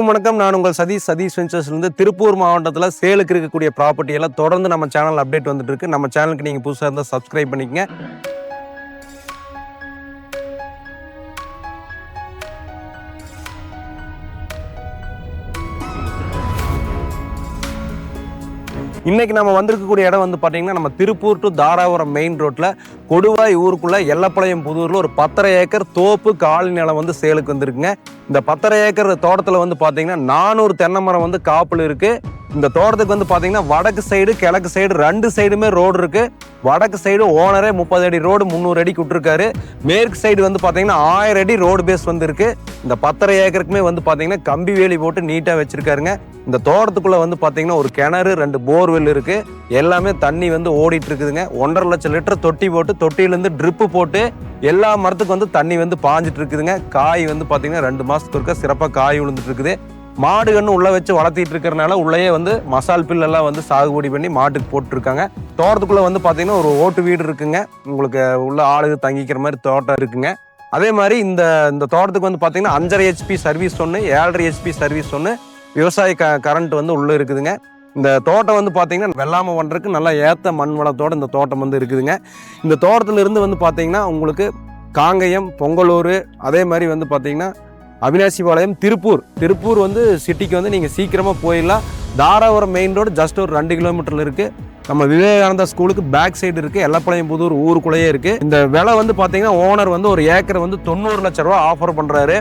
அனைவருக்கும் வணக்கம். நான் உங்கள் சதீஷ். சதீஷ் வெஞ்சர்ஸ்லேருந்து திருப்பூர் மாவட்டத்தில் சேலுக்கு இருக்கக்கூடிய ப்ராப்பர்ட்டி எல்லாம் தொடர்ந்து நம்ம சேனல் அப்டேட் வந்துட்டு இருக்கு. நம்ம சேனலுக்கு நீங்கள் புதுசாக இருந்தால் சப்ஸ்கிரைப் பண்ணிக்கங்க. இன்னைக்கு நம்ம வந்திருக்கக்கூடிய இடம் வந்து பார்த்தீங்கன்னா நம்ம திருப்பூர் டு தாராபுரம் மெயின் ரோட்ல கொடுவாய் ஊருக்குள்ள எல்லப்பாளையம் புதூர்ல ஒரு பத்தரை ஏக்கர் தோப்பு காலி நிலம் வந்து சேலுக்கு வந்திருக்குங்க. இந்த பத்தரை ஏக்கர் தோட்டத்தில் வந்து பார்த்தீங்கன்னா நானூறு தென்னை மரம் வந்து காப்பில் இருக்குது இந்த தோட்டத்துக்கு வந்து பார்த்தீங்கன்னா வடக்கு சைடு கிழக்கு சைடு ரெண்டு சைடுமே ரோடு இருக்கு. வடக்கு சைடு ஓனரே முப்பது அடி ரோடு முந்நூறு அடிக்கு விட்டுருக்காரு. மேற்கு சைடு வந்து பார்த்தீங்கன்னா ஆயிரம் அடி ரோடு பேஸ் வந்துருக்கு இந்த பத்தரை ஏக்கருக்குமே வந்து பார்த்தீங்கன்னா கம்பி வேலி போட்டு நீட்டாக வச்சிருக்காருங்க. இந்த தோட்டத்துக்குள்ள வந்து பார்த்தீங்கன்னா ஒரு கிணறு ரெண்டு போர்வெல் இருக்கு. எல்லாமே தண்ணி வந்து ஓடிட்டு இருக்குதுங்க ஒன்றரை லட்சம் லிட்டர் தொட்டி போட்டு தொட்டியிலேருந்து ட்ரிப்பு போட்டு எல்லா மரத்துக்கும் வந்து தண்ணி வந்து பாஞ்சிட்டு இருக்குதுங்க காய் வந்து பார்த்தீங்கன்னா ரெண்டு மாதத்துக்கு ஒருக்கா சிறப்பாக காய் விழுந்துட்டு இருக்குது மாடு கன்று உள்ள வச்சு வளர்த்திட்டு இருக்கிறனால உள்ளேயே வந்து மசால் பில் எல்லாம் வந்து சாகுபடி பண்ணி மாட்டுக்கு போட்டிருக்காங்க. தோட்டத்துக்குள்ள வந்து பார்த்தீங்கன்னா ஒரு ஓட்டு வீடு இருக்குங்க. உங்களுக்கு உள்ள ஆளுக தங்கிக்கிற மாதிரி தோட்டம் இருக்குங்க. அதே மாதிரி இந்த இந்த தோட்டத்துக்கு வந்து பார்த்தீங்கன்னா அஞ்சரை ஹெச்பி சர்வீஸ் ஒன்று ஏழரை ஹெச்பி சர்வீஸ் ஒன்று விவசாய க கரண்ட் வந்து உள்ளே இருக்குதுங்க. இந்த தோட்டம் வந்து பார்த்தீங்கன்னா வெள்ளாமை பண்ணுறதுக்கு நல்லா ஏற்ற மண் வளத்தோடு இந்த தோட்டம் வந்து இருக்குதுங்க. இந்த தோட்டத்துலேருந்து வந்து பார்த்தீங்கன்னா உங்களுக்கு காங்கயம் பொங்கலூர் அதே மாதிரி வந்து பார்த்தீங்கன்னா அவினாசிபாளையம் திருப்பூர். திருப்பூர் வந்து சிட்டிக்கு வந்து நீங்கள் சீக்கிரமாக போயிடலாம். தாராபுரம் மெயின் ரோடு ஜஸ்ட் ஒரு ரெண்டு கிலோமீட்டரில் இருக்குது நம்ம விவேகானந்தா ஸ்கூலுக்கு பேக் சைடு இருக்குது எல்லப்பாளையம் புதூர் ஊருக்குள்ளேயே இருக்குது இந்த விலை வந்து பார்த்தீங்கன்னா ஓனர் வந்து ஒரு ஏக்கர் வந்து தொண்ணூறு லட்ச ரூபா ஆஃபர் பண்ணுறாரு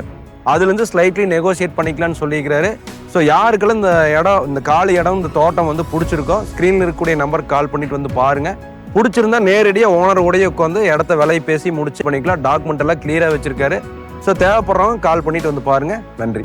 அதுலேருந்து ஸ்லைட்லி நெகோசியேட் பண்ணிக்கலாம்னு சொல்லியிருக்கிறாரு. ஸோ யாருக்கெல்லாம் இந்த இடம் இந்த காலி இடம் இந்த தோட்டம் வந்து பிடிச்சிருக்கோ ஸ்க்ரீனில் இருக்கக்கூடிய நம்பருக்கு கால் பண்ணிட்டு வந்து பாருங்கள் பிடிச்சிருந்தா நேரடியாக ஓனர் உடைய உட்காந்து இடத்த விலையை பேசி முடிச்சு பண்ணிக்கலாம். டாக்குமெண்ட் எல்லாம் கிளியராக வச்சிருக்காரு. ஸோ தேவைப்படுறவங்க கால் பண்ணிட்டு வந்து பாருங்கள் நன்றி.